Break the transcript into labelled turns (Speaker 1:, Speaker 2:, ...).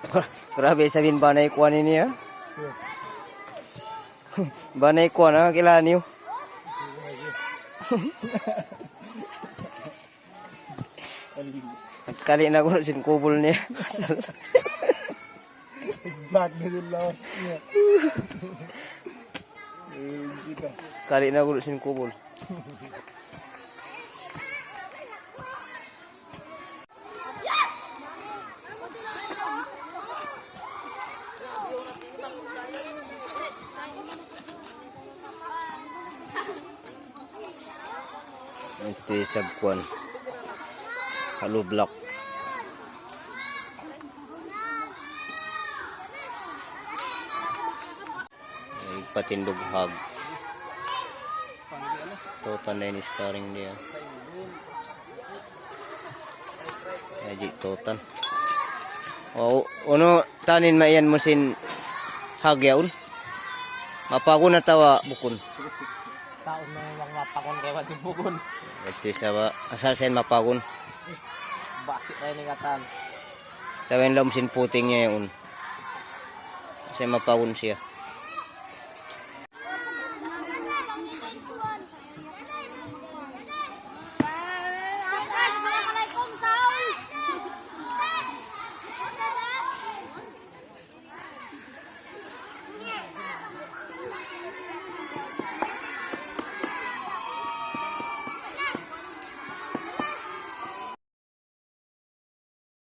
Speaker 1: Grabe sabihin banay kuha ni niya. banay kuha na kailangan niyo. Nagkali na ko sin kubol niya.
Speaker 2: Bag na din lawas niya.
Speaker 1: Kali na ko sin kubol. Ito yung sabkuan. Halo block. Patindog hag. Total na ni starring dia. Aji total. Oh, uno tanin maiyan mo sin hag yaun. Mapago na tawa bukon.
Speaker 2: Taon na yung mapakon kaya wati bukon.
Speaker 1: Ito sa ba asal sen mapagon.
Speaker 2: Basi tayo ni katan.
Speaker 1: Tawin lang sin puting niya yun. Kasi mapagon siya.